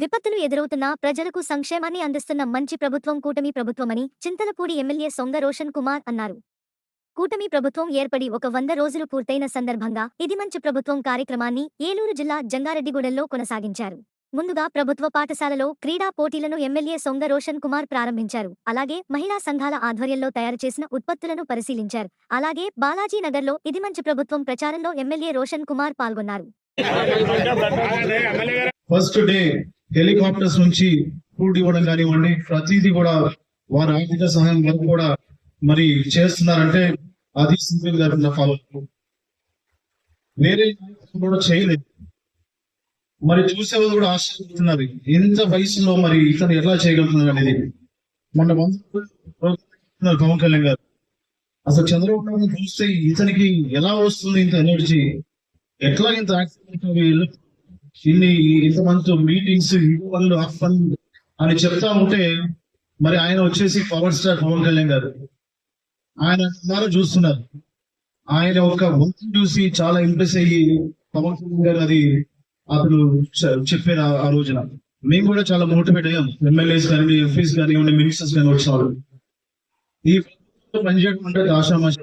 విపత్తులు ఎదురవుతున్నా ప్రజలకు సంక్షేమాన్ని అందిస్తున్న మంచి ప్రభుత్వం కూటమి ప్రభుత్వమని చింతలపూడి ఎమ్మెల్యే సొంగ రోషన్ కుమార్ అన్నారు. కూటమి ప్రభుత్వం ఏర్పడి ఒక వంద రోజులు పూర్తయిన సందర్భంగా ఇది మంచి ప్రభుత్వం కార్యక్రమాన్ని ఏలూరు జిల్లా జంగారెడ్డిగూడెంలో కొనసాగించారు. ముందుగా ప్రభుత్వ పాఠశాలలో క్రీడా పోటీలను ఎమ్మెల్యే సొంగ రోషన్ కుమార్ ప్రారంభించారు. అలాగే మహిళా సంఘాల ఆధ్వర్యంలో తయారు చేసిన ఉత్పత్తులను పరిశీలించారు. అలాగే బాలాజీనగర్లో ఇది మంచి ప్రభుత్వం ప్రచారంలో ఎమ్మెల్యే రోషన్ కుమార్ పాల్గొన్నారు. ఫస్ట్ డే హెలికాప్టర్స్ నుంచి ఫుడ్ ఇవ్వడం కానివ్వండి ప్రతిదీ కూడా వారి ఆర్థిక సహాయం వరకు కూడా మరి చేస్తున్నారంటే అది సింపుల్ గారు ఫాలో వేరే కూడా చేయలేదు. మరి చూసేవాళ్ళు కూడా ఆశ్చర్యపోతున్నారు. ఇంత వయసులో మరి ఇతను ఎలా చేయగలుగుతున్నారు అనేది. మొన్న మందు పవన్ కళ్యాణ్ గారు అసలు చంద్రబాబు నాయుడు చూస్తే ఇతనికి ఎలా వస్తుంది ఇంత ఎనర్జీ ఎట్లా ఇంత యాక్సిడెంట్ ఇన్ని ఇంతమందితో మీటింగ్స్ పనులు ఆ పనులు అని చెప్తా ఉంటే మరి ఆయన వచ్చేసి పవర్ స్టార్ పవన్ కళ్యాణ్ గారు. ఆయన అందరూ చూస్తున్నారు. ఆయన ఒక వంతు చూసి చాలా ఇంప్రెస్ అయ్యి పవన్ కళ్యాణ్ గారు అది అతను చెప్పారు ఆ- రోజున. మేము కూడా చాలా మోటివేట్ అయ్యాం. ఎమ్మెల్యేస్ కానీ ఎంపీస్ కానివ్వండి మినిస్టర్స్ కానీ వచ్చినారు ఈ పనిచేయడం అంటే ఆశామాష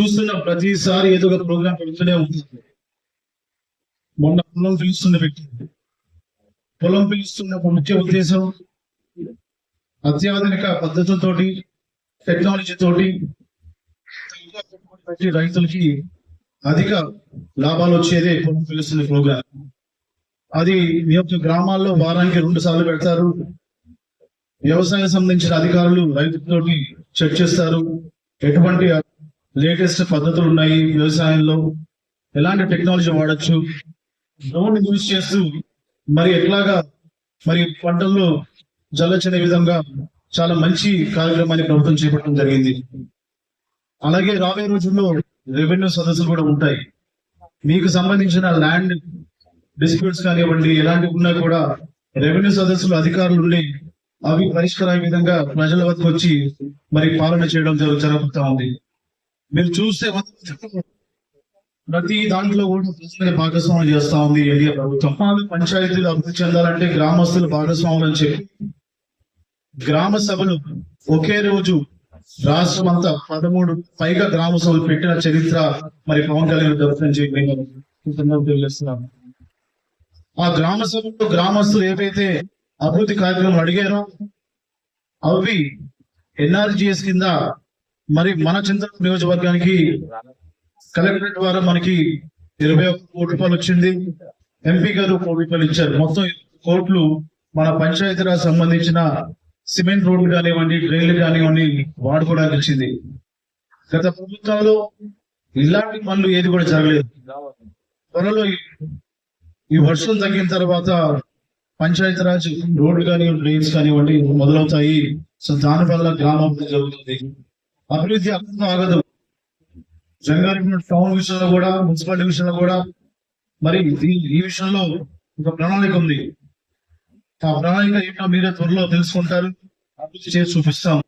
చూస్తున్న ప్రతిసారి ఏదో ఒక ప్రోగ్రామ్ పెడుతూనే ఉంటుంది మొన్న పొలం పిలుస్తున్న వ్యక్తి. పొలం పిలుస్తున్న ఒక ముఖ్య ఉద్దేశం అత్యాధునిక పద్ధతులతోటి టెక్నాలజీ తోటి పెట్టి రైతులకి అధిక లాభాలు వచ్చేదే పొలం పిలుస్తున్న ప్రోగ్రామ్ అది మీ యొక్క గ్రామాల్లో వారానికి రెండు సార్లు పెడతారు. వ్యవసాయం సంబంధించిన అధికారులు రైతులతోటి చర్చిస్తారు ఎటువంటి లేటెస్ట్ పద్ధతులు ఉన్నాయి వ్యవసాయంలో? ఎలాంటి టెక్నాలజీ వాడచ్చు? డ్రోన్ యూజ్ చేస్తూ మరి ఎట్లాగా మరి పంటల్లో జల్లచనే విధంగా చాలా మంచి కార్యక్రమాన్ని ప్రభుత్వం చేపట్టడం జరిగింది. అలాగే రాబోయే రోజుల్లో రెవెన్యూ సదస్సులు కూడా ఉంటాయి. మీకు సంబంధించిన ల్యాండ్ డిస్ప్యూట్స్ కానివ్వండి ఎలాంటివి ఉన్నా కూడా రెవెన్యూ సదస్సులు అధికారులు ఉండి అవి పరిష్కారమయ్యే విధంగా ప్రజల వద్దకు వచ్చి మరి పాలన చేయడం జరుగు ఉంది. మీరు చూస్తే ప్రతి దాంట్లో కూడా ప్రజలని భాగస్వామ్యం చేస్తా ఉంది ఎన్డీఏ ప్రభుత్వం. పంచాయతీలు అభివృద్ధి చెందాలంటే గ్రామస్తులు భాగస్వాములు అని చెప్పి. గ్రామ సభలు ఒకే రోజు రాష్ట్రం అంతా పదమూడు పైగా గ్రామ సభలు పెట్టిన చరిత్ర మరి పవన్ కళ్యాణ్ దర్శనం తెలియజేస్తున్నాను. ఆ గ్రామ సభలో గ్రామస్తులు ఏవైతే అభివృద్ధి కార్యక్రమం అడిగారో అవి ఎన్ఆర్జిఎస్ కింద మరి మన చింతన నియోజకవర్గానికి కలెక్టరేట్ ద్వారా మనకి ఇరవై ఒక్క కోటి రూపాయలు వచ్చింది. ఎంపీ గారు కోటి రూపాయలు ఇచ్చారు. మొత్తం కోట్లు మన పంచాయతీరాజ్ సంబంధించిన సిమెంట్ రోడ్లు కానివ్వండి డ్రైన్లు కానివ్వండి వాడుకోవడానికి వచ్చింది. గత ప్రభుత్వంలో ఇలాంటి పనులు ఏది కూడా జరగలేదు. త్వరలో ఈ- వర్షం తగ్గిన తర్వాత పంచాయతీరాజ్ రోడ్లు కానివ్వండి డ్రైన్స్ కానివ్వండి మొదలవుతాయి. సో దానివల్ల గ్రామాభివృద్ధి జరుగుతుంది అభివృద్ధి అర్థం ఆగదు. జంగారెడ్డి టౌన్ విషయంలో కూడా మున్సిపాలిటీ విషయంలో కూడా మరి ఈ- ఈ విషయంలో ఒక ప్రణాళిక ఉంది. ఆ ప్రణాళిక ఏంటో మీరే త్వరలో తెలుసుకుంటారు. అభివృద్ధి చేసి చూపిస్తాం.